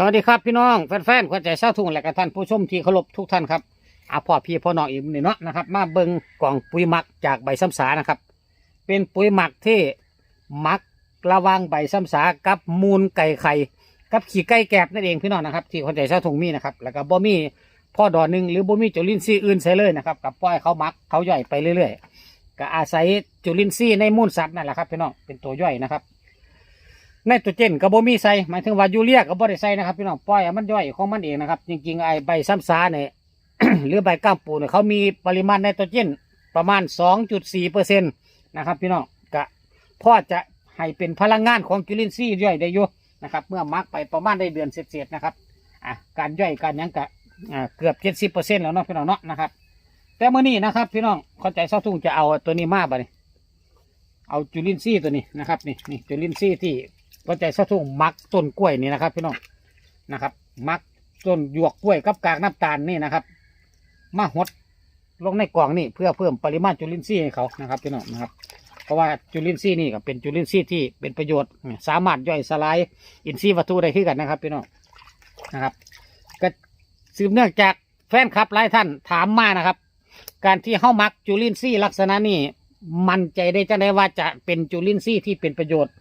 สวัสดีครับพี่น้องแฟนๆคนใจเศร้าทุ่งและก็ท่านผู้ชมที่เคารพทุกท่านครับอาพ่อพี่พ่อน้องอีกหนึ่งเนาะนะครับ มาเบิงกล่องปุ๋ยหมักจากใบซ้ำสานะครับ เป็นปุ๋ยหมักที่หมักระวางใบซ้ำสากับมูลไก่ไข่กับขี้ไก่แกบนั่นเองพี่น้องนะครับ ที่คนใจเศร้าทุ่งมีนะครับแล้วก็บ่มีพ่อดอนหนึ่งหรือบ่มีจุลินทรีย์อื่นใส่เลยนะครับกับปล่อยเขาหมักเขาย่อยไปเรื่อยๆก็อาศัยจุลินทรีย์ในมูลสัตว์นั่นแหละครับพี่น้องเป็นตัวย่อยนะครับ ไนโตรเจนกับโบมีใส่หมายถึงว่ายูเรียกับบ่ได้ใส่นะครับพี่น้องปล่อยให้มันย่อยของมันเองนะครับ จริงๆไอใบซ้ำซาเนี่ย หรือใบก้ามปูเนี่ยเขามีปริมาณไนโตรเจนประมาณ 2.4เปอร์เซ็นต์นะครับพี่น้องกะพ่อจะให้เป็นพลังงานของจุลินทรีย์ย่อยได้อยู่นะครับ เมื่อมักไปประมาณได้เดือนเศษๆนะครับอะการย่อยการยังกะเกือบ 70เปอร์เซ็นต์แล้วเนาะพี่น้องเนาะนะครับแต่เมื่อนี้นะครับ พี่น้องเข้าใจเศร้าทุ่งจะเอาตัวนี้มาบ่เนี่ยเอาจุลินทรีย์ตัวนี้นะครับนี่นี่จุลินทรีย์ที่ ก็ใจสะทุ่งมักต้นกล้วยนี่นะครับ พี่น้องนะครับ มักต้นหยวกกล้วยกับกากน้ำตาลนี่นะครับ มาหดลงในกล่องนี่เพื่อเพิ่มปริมาณจุลินทรีย์ให้เขานะครับพี่น้องนะครับ เพราะว่าจุลินทรีย์นี่ก็เป็นจุลินทรีย์ที่เป็นประโยชน์ สามารถย่อยสลายอินทรีย์วัตถุได้ขึ้นกันนะครับพี่น้องนะครับ ก็สืบเนื่องจากแฟนคลับหลายท่านถามมานะครับ การที่เข้ามักจุลินทรีย์ลักษณะนี้มั่นใจได้จะได้ว่าจะเป็นจุลินทรีย์ที่เป็นประโยชน์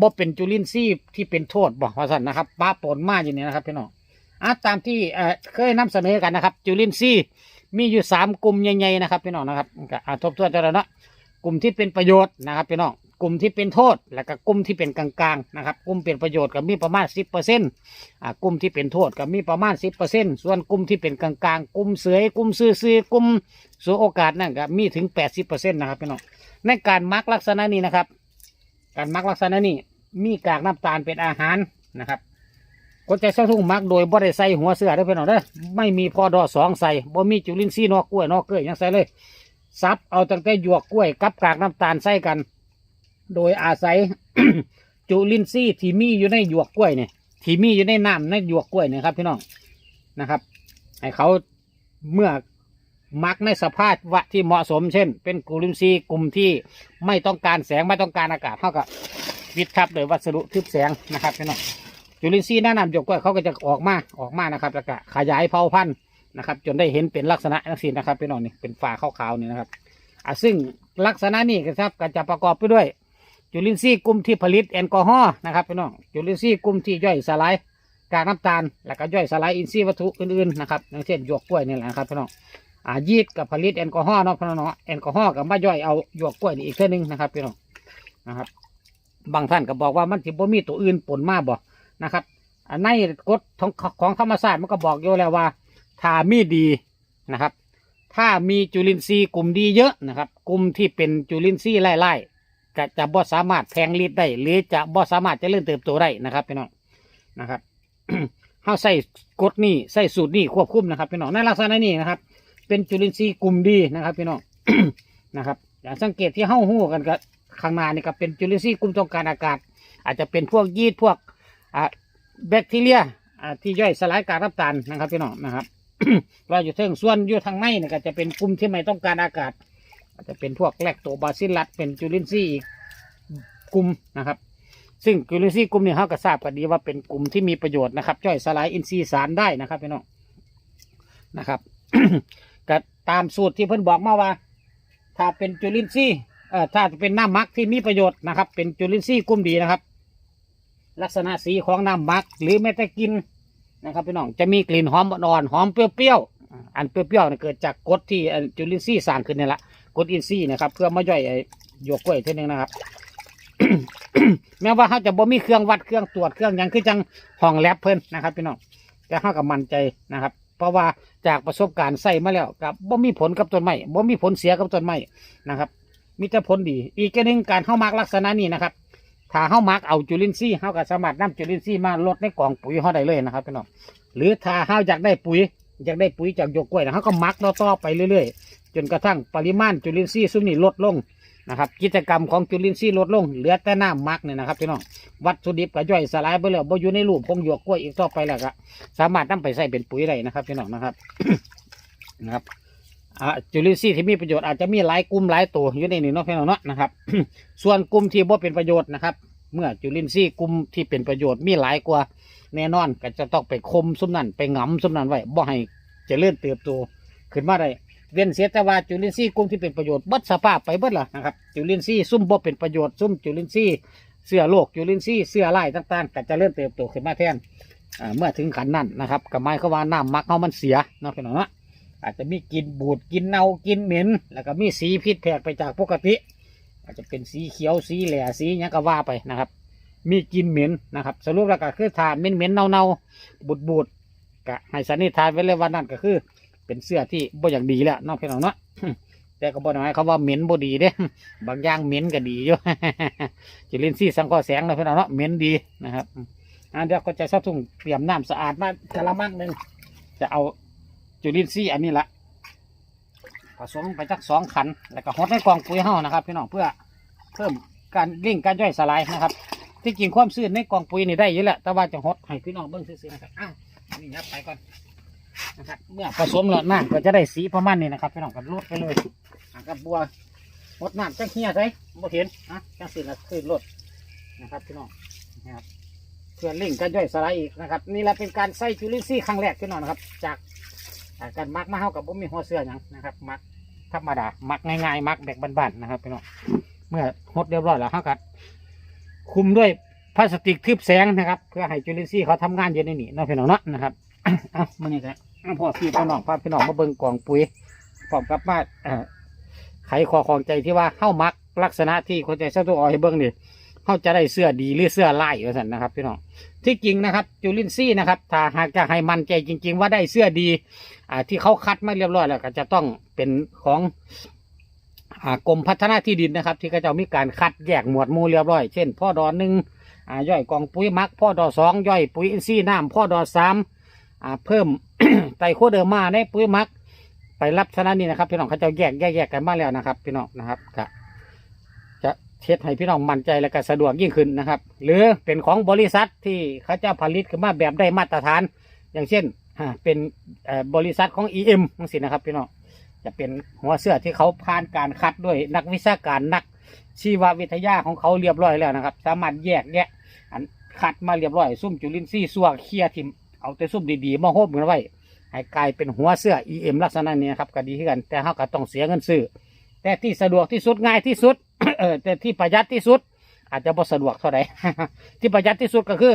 บ่เป็นจุลินทรีย์ที่เป็นโทษบ่ว่าสันนะครับป้าปนมาอย่างนี้นะครับพี่น้องอะตามที่เอ่อเคยนำเสนอกันนะครับ จุลินทรีย์มีอยู่สามกลุ่มใหญ่ๆนะครับพี่น้องนะครับก็อะทบทวนกันแล้วเนาะกลุ่มที่เป็นประโยชน์นะครับพี่น้องกลุ่มที่เป็นโทษ แล้วก็กลุ่มที่เป็นกลางๆนะครับกลุ่มเป็นประโยชน์ก็มีประมาณสิบเปอร์เซ็นต์อ่ากลุ่มที่เป็นโทษก็มีประมาณสิบเปอร์เซ็นต์ส่วนกลุ่มที่เป็นกลางๆกลุ่มเสือยกลุ่มซื่อๆกลุ่มสูโอกาสนั่นก็มีถึงแปดสิบเปอร์เซ็นต์นะครับพี่น้องในการมักลักษณะนี้นะครับ การมักลักษณะนี้มีกากน้ำตาลเป็นอาหารนะครับคนใจเส้าทุ่งมักโดยบ่ได้ใส่หัวเสือได้อพี่น้องเด้อไม่มีพอดอสองใส่บ่มีจุลินทรีย์นอกกล้วยนอกเกลือยังใส่เลยซับเอาตั้งแต่หยวกกล้วยกับกากน้ำตาลใส่กัน โดยอาศัยจุลินทรีย์ที่มีอยู่ในหยวกกล้วยเนี่ยที่มีอยู่ในน้ำในหยวกกล้วยเนี่ยครับพี่น้องนะครับ ให้เขาเมื่อ มักในสภาพวะที่เหมาะสม เช่น เป็นจุลินทรีกลุ่มที่ไม่ต้องการแสงไม่ต้องการอากาศเท่ากับวิดครับโดยวัสดุทึบแสงนะครับพี่น้องจุลินทรีย์หน้านำหยกกล้วยเขาก็จะออกมาออกมานะครับแล้วก็ขยายเผาพันธุ์นะครับ จนได้เห็นเป็นลักษณะนักสีนะครับพี่น้องนี่เป็นฝาขาวๆนี่นะครับอะซึ่งลักษณะนี้ครับก็จะประกอบไปด้วย จุลินทรีย์กลุ่มที่ผลิตแอลกอฮอล์นะครับพี่น้องจุลินทรีย์กลุ่มที่ย่อยสลายกากน้ำตาล แล้วก็ย่อยสลายอินทรีย์วัตถุอื่นๆนะครับอย่างเช่นหยวกกล้วยนี่แหละครับพี่น้อง อ่ายีสต์กับผลิตแอลกอฮอล์เนาะพี่น้องแอลกอฮอล์กับมาย่อยเอาหยวกกล้วยนี่อีกเท่านึงนะครับพี่น้องนะครับ บางท่านก็บอกว่ามันสิบ่มีตัวอื่นปนมาบ่นะครับในกฎของของธรรมศาสตร์มันก็บอกอยู่แล้วว่าถ้ามีดีนะครับ ถ้ามีจุลินทรีย์กลุ่มดีเยอะนะครับ กลุ่มที่เป็นจุลินทรีย์ไล่ๆก็จะบ่สามารถแทงฤทธิ์ได้ หรือจะบ่สามารถจะเริ่มเติบโตได้นะครับพี่น้องนะครับเฮาใส่กฎนี้ใส่สูตรนี้ควบคุมนะครับพี่น้องในลักษณะนี้นะครับ เป็นจุลินทรีย์กลุ่มดีนะครับพี่น้อง นะครับอย่างสังเกตที่เฮ้าหู้กันก็ข้างหน้านี่ก็เป็นจุลินทรีย์กลุ่มต้องการอากาศ อาจจะเป็นพวกยีสต์พวกอ่าแบคทีเรียอ่าที่ย่อยสลายกากน้ำตาลนะครับพี่น้องนะครับ เราอยู่เทิงส่วนอยู่ทางในนี่ก็จะเป็นกลุ่มที่ไม่ต้องการอากาศ อาจจะเป็นพวกแลคโตบาซิลลัสเป็นจุลินทรีย์อีกกลุ่มนะครับ ซึ่งจุลินทรีย์กลุ่มนี้เขาก็ทราบกันดีว่าเป็นกลุ่มที่มีประโยชน์นะครับย่อยสลายอินทรีย์สารได้นะครับพี่น้องนะครับ ก็ตามสูตรที่เพิ่นบอกมาว่า ถ้าเป็นจุลินทรีย์เอ่อถ้าเป็นน้ำมักที่มีประโยชน์นะครับ เป็นจุลินทรีย์กลุ่มดีนะครับ ลักษณะสีของน้ำมักหรือแม้แต่กลินนะครับพี่น้องจะมีกลิ่นหอมอ่อนหอมเปรี้ยวๆอันเปรี้ยวๆเนี่ยเกิดจากกรดที่จุลินทรีย์สร้างขึ้นนี่แหละกรดอินทรีย์นะครับ เพื่อมาย่อยไอ้หยวกกล้วยเท่านึงนะครับแม้ว่าเขาจะบ่มีเครื่องวัดเครื่องตรวจเครื่องยังคือจังห้องแลบเพิ่นนะครับพี่น้องแต่เขากับมั่นใจนะครับ เพราะว่า จากประสบการณ์ใส่มาแล้วกับบ่มีผลกับต้นไม้บ่มีผลเสียกับต้นไม้นะครับมีแต่ผลดี อีกแค่หนึ่งการเข้ามักลักษณะนี้นะครับถ้าเข้ามักเอาจุลินทรีย์เข้ากับสมัดน้ำจุลินทรีย์มาลดในกล่องปุ๋ยเขาได้เลยนะครับพี่น้องหรือถ้าเข้าอยากได้ปุ๋ยอยากได้ปุ๋ยจากหยกกล้วยนะเขาก็มักต่อๆไปเรื่อยๆ จนกระทั่งปริมาณจุลินทรีย์ซุมนี้ลดลง นะครับ กิจกรรมของจุลินทรีย์ลดลง เหลือแต่น้ำมักเนี่ยนะครับพี่น้องวัตถุดิบก็ย่อยสลายไปแล้วบ่อยู่ในรูปของหยวกกล้วยอีกต่อไปแล้วก็สามารถนำไปใส่เป็นปุ๋ยได้นะครับพี่น้องนะครับนะครับจุลินทรีย์ที่มีประโยชน์อาจจะมีหลายกลุ่มหลายตัวอยู่ในนี้เนาะพี่น้องเนาะนะครับ ส่วนกลุ่มที่บ่เป็นประโยชน์นะครับ เมื่อจุลินทรีย์กลุ่มที่เป็นประโยชน์มีหลายกว่าแน่นอนก็จะต้องไปคมซุมนั่นไปหงำซุมนั่นไว้บ่ให้เจริญเติบโตขึ้นมาได้ เว้นเสียแต่ว่าจุลินทรีย์กลุ่มที่เป็นประโยชน์เบัดสภาพไปเบิดล่ะนะครับจุลินทรีย์ซุ่มบ่เป็นประโยชน์ซุ่มจุลินทรีย์เสื้อโลกจุลินทรีย์เสื้อลายต่างๆก็จะเริ่มเติบโตขึ้นมาแทนอ่าเมื่อถึงขันนั้นนะครับก็หมายความว่าน้ำมักเขามันเสียเนาะพี่น้องเนาะอาจจะมีกลินบูดกลินเน่ากินเหม็น แล้วก็มีสีพิษแผกไปจากปกติ อาจจะเป็นสีเขียวสีแหล่สีหยังก็ว่าไปนะครับ มีกลินเหม็นนะครับ สรุปแล้วก็คือทานเหม็นเหม็นๆเน่าเน่าบูดบูดๆก็ให้สันนิษฐานไว้เลยว่านั่นก็คือ เป็นเสื้อที่บ่อย่างดีแล้วน้องพี่น้องเนาะแต่ก็บ่ได้หมายความว่าเหม็นบ่ดีเด้บางอย่างเหม็นก็ดีอยู่จิลินซี่สังเคราะห์แสงนะพี่น้องเนาะเหม็นดีนะครับอันเดียวก็จะซะทุ่งเตรียมน้ำสะอาดมากระมังหนึ่งจะเอาจุลินทรีย์อันนี้ละผสมไปจักสองขัน แล้วก็หดในกองปุ๋ยเฮานะครับ พี่น้องเพื่อเพิ่มการริ่งการย่อยสลายนะครับ ที่จริงความชื้นในกองปุ๋ยนี่ได้อยู่แหล้วแต่ว่าจะหดให้พี่น้องเบิ่งซื่อๆนะครับอ้าวนี่ยับไปก่อน นะครับ เมื่อผสมแล้วน้ำก็จะได้สีประมาณนี้นะครับพี่น้องก็ลดไปเลยกับบัวลดน้ำจังเฮียใส่บ่เห็นอะจังสิละคือลดนะครับพี่น้องนะครับเพื่อเร่งการย่อยสลายอีกนะครับ นี่แหละเป็นการใส่จุลินทรีย์ครั้งแรกพี่น้องนะครับ จากอ่การมักมาเฮากับบ่มีหัวเสื้อหยังนะครับมักธรรมดามักง่ายๆมักแบบบ้านๆนะครับพี่น้องเมื่อหดเรียบร้อยแล้วเฮาก็คุมด้วยพลาสติกทึบแสงนะครับ เพื่อให้จุลินทรีย์เขาทำงานอยู่ในนี้นาะพี่น้องเนาะนะครับ เอามานี่ครับอะ พ่อพี่พ่อน้องพาพี่น้องมาเบิ่งกล่องปุ๋ยพร้อมกับมาไขคอของใจที่ว่าเข้ามักลักษณะที่คนใจเสื้อตัวอ่อยเบิ่งนี่เขาจะได้เสื้อดีหรือเสื้อลายว่าสันนะครับพี่น้องที่จริงนะครับจุลินทรีย์นะครับถ้าหากจะให้มันใจจริง ๆ ว่าได้เสื้อดีอ่าที่เขาคัดมาเรียบร้อยแล้วก็จะต้องเป็นของอ่ากรมพัฒนาที่ดินนะครับ ที่เขาจะมีการคัดแยกหมวดหมู่เรียบร้อย เช่น พ่อดอหนึ่งอ่าย่อยกองปุ๋ยมัก พ่อดอสองย่อยปุ๋ยอินทรีย์น้ำพ่อดอสาม อ่าเพิ่ม ไตรโคเดอร์มาในปุ๋ยหมัก ไปรับชนะนี่นะครับ พี่น้องเขาจะแยกแยกแยกกันมาแล้วนะครับ พี่น้องนะครับก็จะเช็ดให้พี่น้องมั่นใจและก็สะดวกยิ่งขึ้นนะครับ หรือเป็นของบริษัทที่เขาจะผลิตขึ้นมาแบบได้มาตรฐาน อย่างเช่นอ่าเป็นเอ่อบริษัทของ EM ทั้งสินะครับ พี่น้องจะเป็นหัวเสื้อที่เขาผ่านการคัดด้วยนักวิชาการนักชีววิทยาของเขาเรียบร้อยแล้วนะครับ สามารถแยกแยะอันคัดมาเรียบร้อย ซุ่มจุลินทรีย์ซัวเคลียร์ทิม เอาแต่ซุ่มดีๆมาโฮบกันไว้ให้กลายเป็นหัวเสื้อ EM ลักษณะนี้นครับก็ดีขึ้นกันแต่เขาก็ต้องเสียเงินซื้อแต่ที่สะดวกที่สุดง่ายที่สุด เออแต่ที่ประหยัดที่สุด อาจจะบ่สะดวกเท่าไหร่ที่ประหยัดที่สุดก็คือ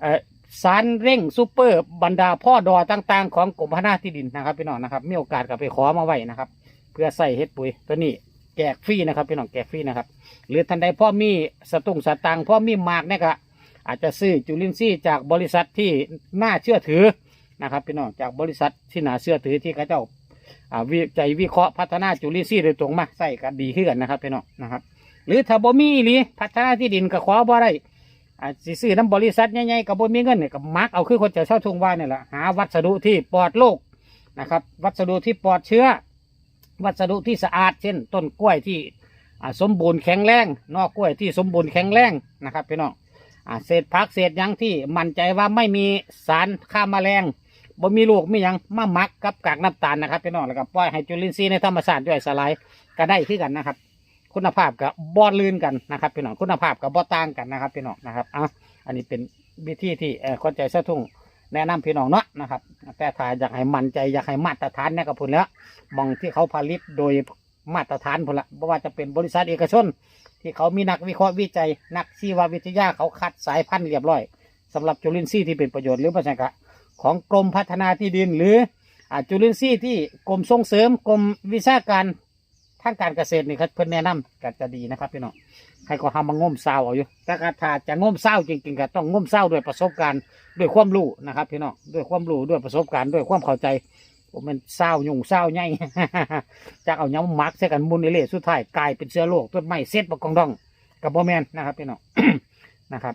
เออสารเร่งซูเปอร์บรรดาพ่อดอต่าง ๆ ของกรมพัฒนาที่ดินนะครับพี่น้องนะครับมีโอกาสก็ไปขอมาไว้นะครับ เพื่อใส่เฮ็ดปุ๋ยตัวนี้แจกฟรีนะครับพี่น้องแจกฟรีนะครับ หรือท่านใดพ่อมีสตุ้งสตังพ่อมีหมากเนี่ยก็ อาจจะซื้อจุลินทรีย์จากบริษัทที่น่าเชื่อถือนะครับพี่น้องจากบริษัทที่น่าเชื่อถือที่เขาเจ้าวิจัยวิเคราะห์พัฒนาจุลินทรีย์โดยตรงมาใส่กันดีขึ้นกันนะครับพี่น้องนะครับ หรือถ้าบ่มีหรือพัฒนาที่ดินก็ขอบ่ได้อาจสิซื้อน้ำบริษัทใหญ่ๆกับบ่มีเงินเนี่ยก็มักเอาคือคนจะเช่าทุ่งว่าเนี่ยแหละหาวัสดุที่ปลอดโรคนะครับ วัสดุที่ปลอดเชื้อ วัสดุที่สะอาด เช่น ต้นกล้วยที่สมบูรณ์แข็งแรงนอกกล้วยที่สมบูรณ์แข็งแรงนะครับพี่น้อง อ่าเศษผักเศษหยังที่มั่นใจว่าไม่มีสารฆ่าแมลงบ่มีลูกมีหยังมาหมักกับกากน้ำตาลนะครับพี่น้องแล้วก็ปล่อยให้จุลินทรีย์ในธรรมชาติย่อยสลายก็ได้คือกันนะครับ คุณภาพกับบอดลื่นกันนะครับพี่น้องคุณภาพกับบอต่างกันนะครับพี่น้องนะครับอะอันนี้เป็นวิธีที่เอ่อคนใจเสะทุ่งแนะนำพี่น้องเนาะนะครับแต่ถ้าอยากให้มั่นใจอยากให้มาตรฐานเนี่ยก็พูดแล้วมองที่เขาผลิตโดยมาตรฐานพุ่นละไม่ว่าจะเป็นบริษัทเอกชน ที่เขามีนักวิเคราะห์วิจัย นักชีววิทยาเขาคัดสายพันธุ์เรียบร้อยสำหรับจุลินทรีย์ที่เป็นประโยชน์หรือประชักะของกรมพัฒนาที่ดิน หรืออาจุลินทรีย์ที่กรมส่งเสริมกรมวิชาการทางการเกษตรนี่ครับเพิ่อนแนะนำก็จะดีนะครับพี่น้องใครก็ทำมางมเศร้าเอาอยู่แต่ก็ถ้าจะงมเศร้าจริงๆก็ต้องงมเศร้าด้วยประสบการณ์ด้วยความรู้นะครับพี่น้องด้วยความรู้ด้วยประสบการณ์ด้วยความเข้าใจ ผมมันเศร้ายุ่งเศร้าใหญ่ จากเอาย้ำมักใส่กันมุนอิเล่สุดท้ายกลายเป็นเชื้อโรคต้นไม้เซ็ตบกองดองกับโบแมนนะครับพี่น้อง นะครับ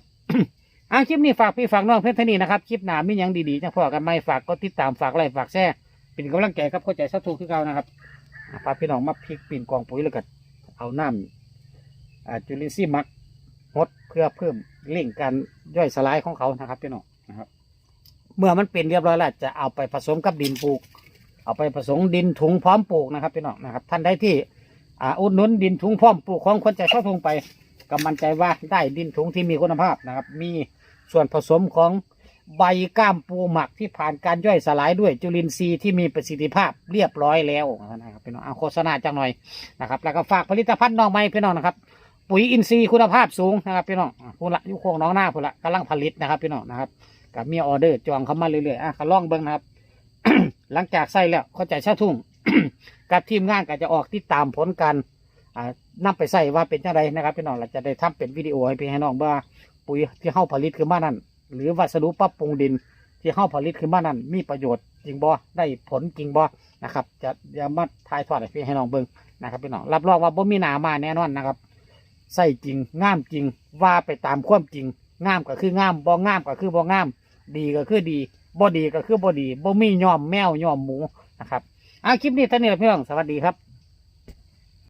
อ่าคลิปนี้ฝากพี่ฝากน้องเพื่อนท่านี้นะครับคลิปหนามีอย่างดีๆจังพอกันไม่ฝากก็ติดตามฝากไลค์ฝากแชร์เป็นกำลังใจครับเข้าใจสักทูคือเก่านะครับพาพี่น้องมาพลิกปีนกองปุ๋ยแล้วก็เอาน้ำอ่าจุลินทรีย์มักหดเพื่อเพิ่มเร่งการย่อยสลายของเขานะครับพี่น้องนะครับ เมื่อมันเป็นเรียบร้อยแล้วจะเอาไปผสมกับดินปลูก เอาไปผสมดินถุงพร้อมปลูกนะครับพี่น้องนะครับ ท่านใดที่อ่าอุดหนุนดินถุงพร้อมปลูกของคนใจเข้าทุงไปก็มั่นใจว่าได้ดินถุงที่มีคุณภาพนะครับ มีส่วนผสมของใบก้ามปูหมักที่ผ่านการย่อยสลายด้วยจุลินทรีย์ที่มีประสิทธิภาพเรียบร้อยแล้วนะครับพี่น้องเอาโฆษณาจังหน่อยนะครับ แล้วก็ฝากผลิตภัณฑ์น้องใหม่พี่น้องนะครับ ปุ๋ยอินทรีย์คุณภาพสูงนะครับพี่น้องพูละยุคงน้องหน้าพูละกำลังผลิตนะครับพี่น้องนะครับกับมีออเดอร์จองเข้ามาเรื่อยๆอะก็ลองเบิ้งนะครับ หลังจากใส่แล้วเข้าใจชาทุ่ง กับทีมงานก็จะออกติดตามผลการอ่านำไปใส่ว่าเป็นยังไงนะครับพี่น้องเราจะได้ทำเป็นวิดีโอให้พี่ให้น้องว่าปุ๋ยที่เฮาผลิตขึ้นมานั้นหรือวัสดุปรับปรุงดินที่เฮาผลิตขึ้นมานั้นมีประโยชน์จริงบ่ได้ผลจริงบ่นะครับ จะจะมาถ่ายทอดให้พี่ให้น้องเบิ่งนะครับพี่น้องรับรองว่าบ่มีหนามาแน่นอนนะครับใส่จริงงามจริงว่าไปตามความจริงงามก็คืองามบ่งามก็คือบ่งาม ดีก็คือดี บ่ดีก็คือบ่ดีบ่มีย่อมแมวย่อมหมูนะครับอะคลิปนี้เท่านี้แหละพี่น้องสวัสดีครับ